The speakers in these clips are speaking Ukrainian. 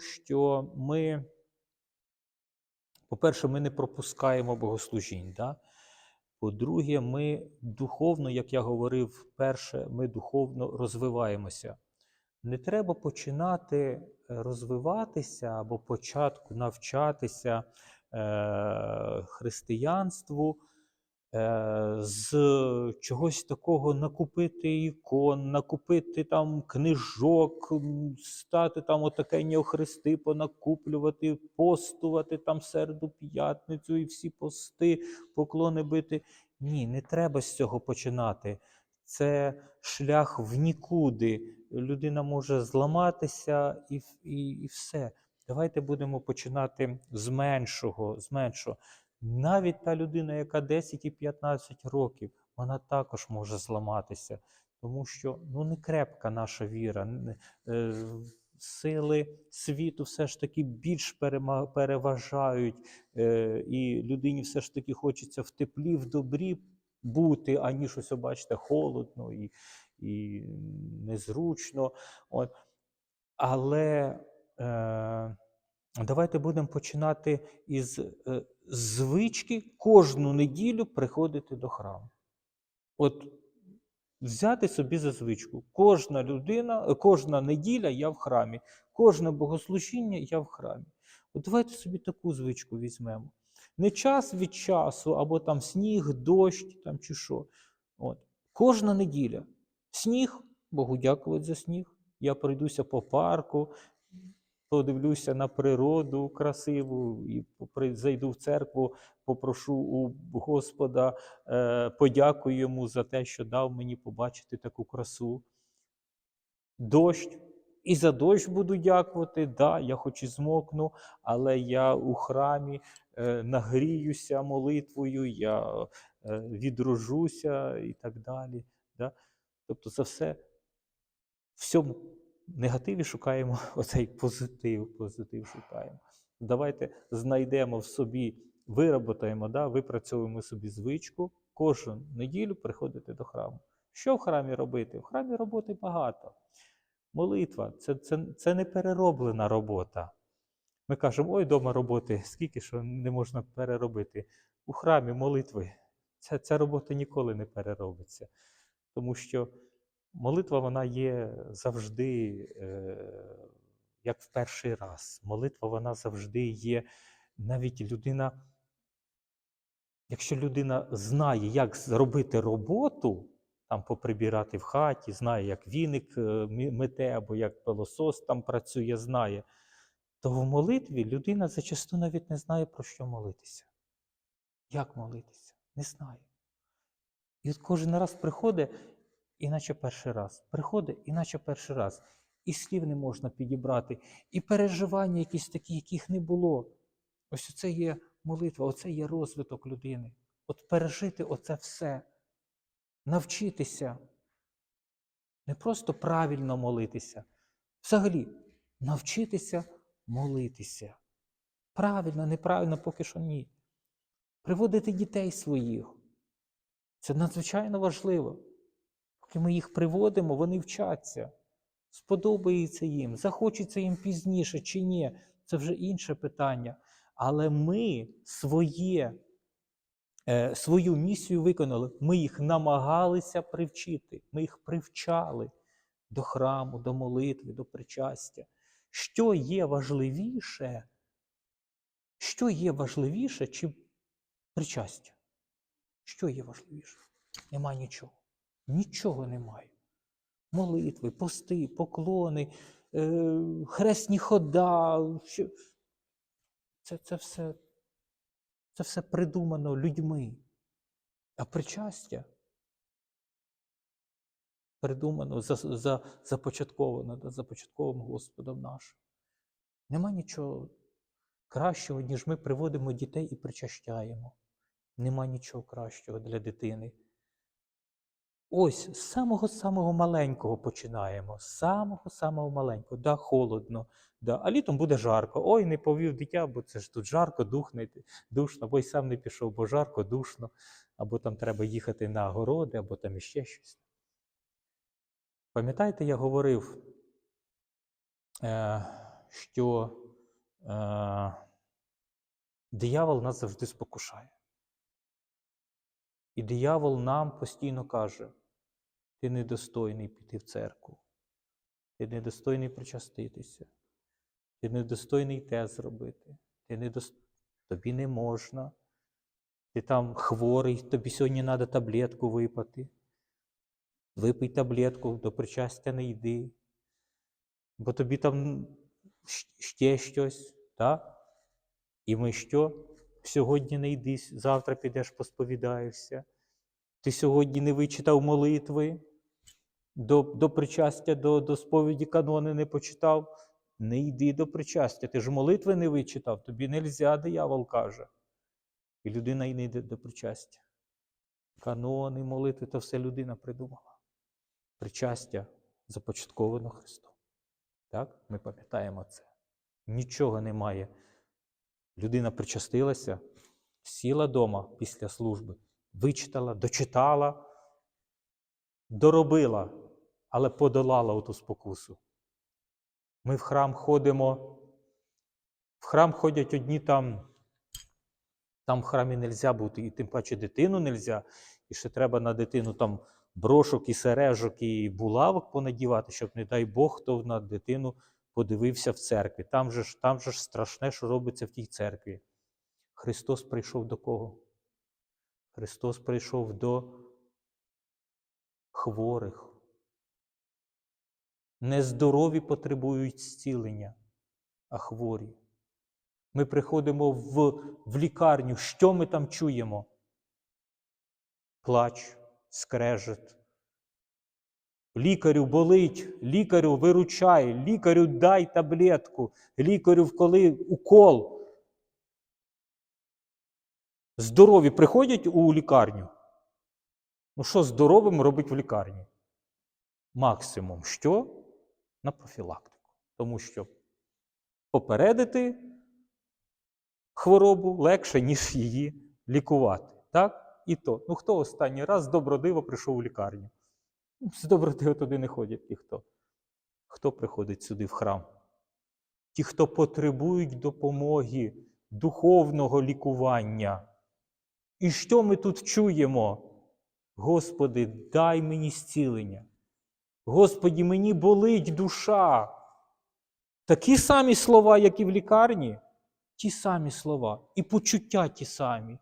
що ми, по-перше, ми не пропускаємо богослужінь. Да? По-друге, ми духовно, як я говорив перше, ми духовно розвиваємося. Не треба починати е, розвиватися або початку навчатися е, християнству з чогось такого накупити ікон, накупити там книжок, стати там отакені охрести, понакуплювати, постувати там середу п'ятницю і всі пости, поклони бити. Ні, не треба з цього починати. Це шлях в нікуди. Людина може зламатися і, і, і все. Давайте будемо починати з меншого, з меншого. Навіть та людина, яка 10 і 15 років, вона також може зламатися, тому що ну, не крепка наша віра. е, Сили світу все ж таки більш переважають, е, і людині все ж таки хочеться в теплі, в добрі бути, аніж ось, бачите, холодно і, і незручно. От. Але е, давайте будемо починати із е, звички кожну неділю приходити до храму. От взяти собі за звичку. Кожна людина, е, кожна неділя я в храмі, кожне богослужіння я в храмі. От давайте собі таку звичку візьмемо. Не час від часу, або там сніг, дощ там, чи що. От. Кожна неділя. Сніг, Богу дякувати за сніг. Я пройдуся по парку, подивлюся на природу красиву і зайду в церкву, попрошу у Господа, е, подякую йому за те, що дав мені побачити таку красу. Дощ. І за дощ буду дякувати. Да, я хоч і змокну, але я у храмі е, нагріюся молитвою, я е, відрожуся і так далі. Да? Тобто за все, в цьому негативі шукаємо оцей позитив, позитив шукаємо. Давайте знайдемо в собі, вироботаємо, да, випрацьовуємо собі звичку кожну неділю приходити до храму. Що в храмі робити? В храмі роботи багато. Молитва це, це, це не перероблена робота. Ми кажемо, ой, дома роботи, скільки що не можна переробити. У храмі молитви ця, ця робота ніколи не переробиться. Тому що молитва вона є завжди е, як в перший раз. Молитва вона завжди є. Навіть людина, якщо людина знає, як зробити роботу, там поприбирати в хаті, знає, як віник е, мете, або як пилосос там працює, знає, то в молитві людина зачасту навіть не знає, про що молитися. Як молитися? Не знає. І от кожен раз приходить, іначе перший раз. Приходить, іначе перший раз. І слів не можна підібрати, і переживання якісь такі, яких не було. Ось це є молитва, оце є розвиток людини. От пережити оце все, навчитися, не просто правильно молитися, взагалі навчитися молитися. Правильно, неправильно, поки що ні. Приводити дітей своїх. Це надзвичайно важливо. Поки ми їх приводимо, вони вчаться. Сподобається їм, захочеться їм пізніше чи ні, це вже інше питання. Але ми своє, е, свою місію виконали. Ми їх намагалися привчити, ми їх привчали до храму, до молитви, до причастя. Що є важливіше? Що є важливіше, чи причастя? Що є важливіше? Нема нічого. Нічого немає. Молитви, пости, поклони, е, хресні хода. Це, це, все, це все придумано людьми. А причастя придумано, за, за, започатковано, започатковим Господом нашим. Нема нічого кращого, ніж ми приводимо дітей і причащаємо. Нема нічого кращого для дитини. Ось з самого-самого маленького починаємо. З самого-самого маленького. Да, холодно. Да. А літом буде жарко. Ой, не повів дитя, бо це ж тут жарко, духне, душно, або й сам не пішов, бо жарко, душно, або там треба їхати на городи, або там іще щось. Пам'ятаєте, я говорив, е, що е, диявол нас завжди спокушає. І диявол нам постійно каже: ти недостойний піти в церкву, ти недостойний причаститися, ти недостойний те зробити, ти недос... тобі не можна, ти там хворий, тобі сьогодні треба таблетку випити. Випий таблетку, до причастя не йди, бо тобі там ще щось, так? І ми що? Сьогодні не йди, завтра підеш посповідаєшся. Ти сьогодні не вичитав молитви, до, до причастя, до, до сповіді канони не почитав. Не йди до причастя. Ти ж молитви не вичитав, тобі нельзя, диявол каже. І людина й не йде до причастя. Канони, молитви то все людина придумала. Причастя започатковано Христом. Так? Ми пам'ятаємо це. Нічого немає. Людина причастилася, сіла вдома після служби, вичитала, дочитала, доробила, але подолала оту спокусу. Ми в храм ходимо, в храм ходять одні там, там в храмі не можна бути, і тим паче дитину не можна, і ще треба на дитину там брошок і сережок і булавок понадівати, щоб, не дай Бог, хто на дитину подивився в церкві. Там же ж, там же ж страшне, що робиться в тій церкві. Христос прийшов до кого? Христос прийшов до хворих. Нездорові потребують зцілення, а хворі. Ми приходимо в, в лікарню. Що ми там чуємо? Плач, скрежет. Лікарю болить, лікарю виручай, лікарю дай таблетку, лікарю вколи укол. Здорові приходять у лікарню. Ну, що здоровим робить в лікарні? Максимум що? На профілактику. Тому що попередити хворобу легше, ніж її лікувати. Так? І то. Ну хто останній раз добродиво прийшов у лікарню? Ну, З добродиво туди не ходять ніхто. Хто приходить сюди в храм? Ті, хто потребують допомоги, духовного лікування. І що ми тут чуємо? Господи, дай мені зцілення. Господі, мені болить душа. Такі самі слова, як і в лікарні, ті самі слова, і почуття ті самі.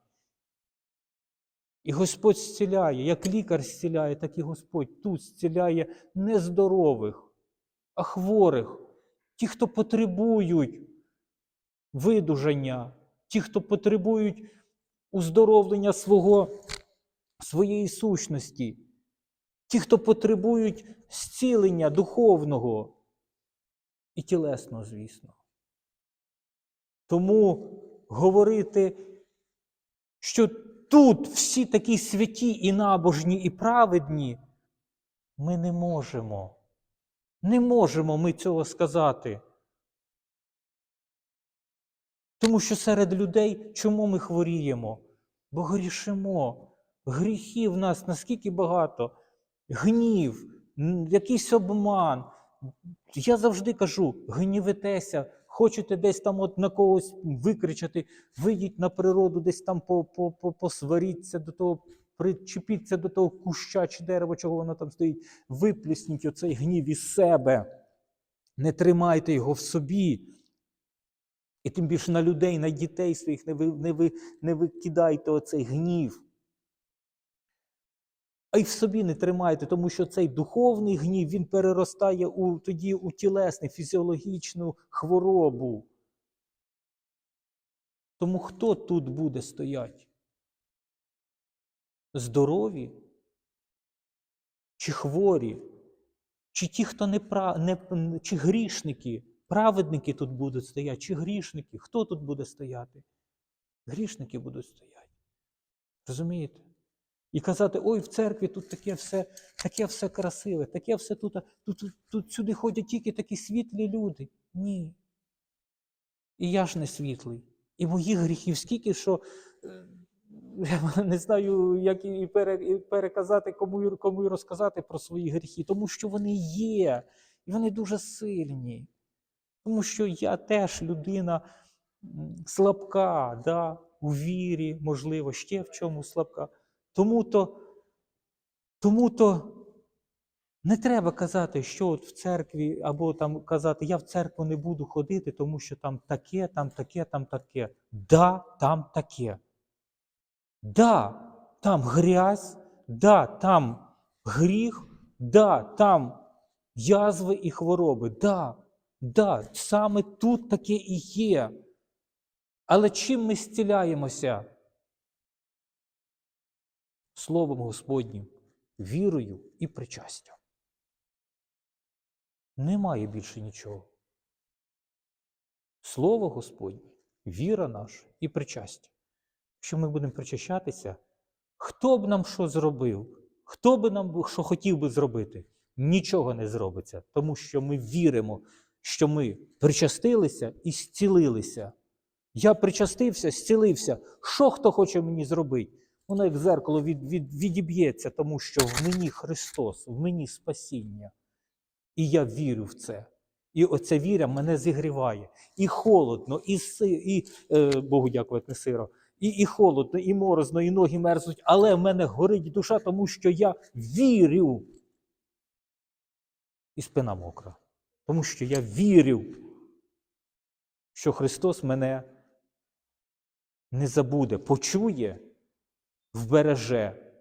І Господь зціляє, як лікар зціляє, так і Господь тут зціляє не здорових, а хворих, ті, хто потребують видужання, ті, хто потребують уздоровлення свого, своєї сущності, ті, хто потребують зцілення духовного і тілесного, звісно. Тому говорити, що тут всі такі святі і набожні, і праведні, ми не можемо. Не можемо ми цього сказати. Тому що серед людей чому ми хворіємо? Бо грішимо. Гріхів нас наскільки багато, гнів, якийсь обман. Я завжди кажу: гнівитеся, хочете десь там от на когось викричати, вийдіть на природу, десь там по, по, по, посваріться до того, причепіться до того куща чи дерева, чого воно там стоїть, виплюсніть оцей гнів із себе, не тримайте його в собі. І тим більше на людей, на дітей своїх не, ви, не, ви, не викидайте оцей гнів. А й в собі не тримайте, тому що цей духовний гнів він переростає у, тоді у тілесну, фізіологічну хворобу. Тому хто тут буде стояти? Здорові? Чи хворі? Чи ті, хто не, пра... не чи грішники? Праведники тут будуть стояти, чи грішники? Хто тут буде стояти? Грішники будуть стояти. Розумієте? І казати, ой, в церкві тут таке все таке все красиве, таке все тут, тут, тут, тут сюди ходять тільки такі світлі люди. Ні. І я ж не світлий. І моїх гріхів скільки, що е, я не знаю, як і переказати, кому, кому і розказати про свої гріхи, тому що вони є, і вони дуже сильні. Тому що я теж людина слабка, да, у вірі, можливо, ще в чому слабка. Тому-то, тому-то не треба казати, що от в церкві, або там казати, я в церкву не буду ходити, тому що там таке, там таке, там таке. Да, там таке. Да, там грязь, да, там гріх, да, там язви і хвороби. Да, да, саме тут таке і є. Але чим ми зціляємося? Словом Господнім, вірою і причастям. Немає більше нічого. Слово Господнє, віра наша і причастя. Якщо ми будемо причащатися, хто б нам що зробив, хто б нам що хотів би зробити, нічого не зробиться, тому що ми віримо, що ми причастилися і зцілилися. Я причастився, зцілився. Що хто хоче мені зробити? Воно як зеркало від, від, відіб'ється, тому що в мені Христос, в мені спасіння. І я вірю в це. І оця віра мене зігріває. І холодно, і, і е, Богу дякувати, не сиро, і, і холодно, і морозно, і ноги мерзнуть, але в мене горить душа, тому що я вірю. І спина мокра. Тому що я вірю, що Христос мене не забуде, почує, вбереже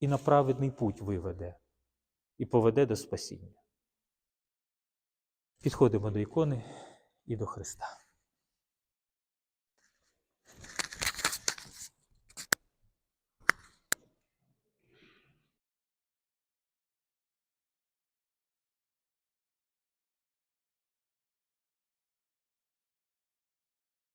і на праведний путь виведе і поведе до спасіння. Підходимо до ікони і до Христа.